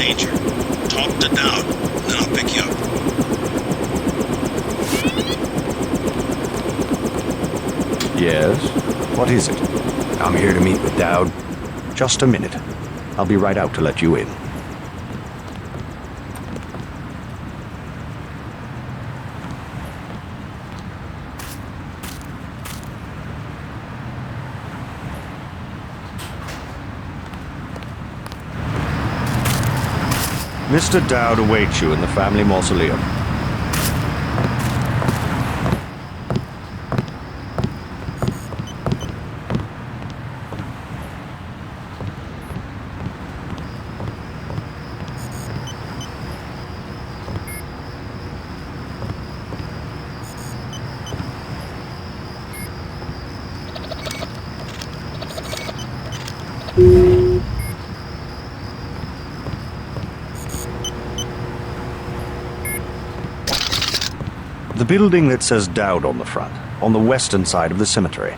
danger. Talk to Dowd, then I'll pick you up. Yes? What is it? I'm here to meet with Dowd. Just a minute. I'll be right out to let you in. Mr. Dowd awaits you in the family mausoleum. The building that says Dowd on the front, on the western side of the cemetery.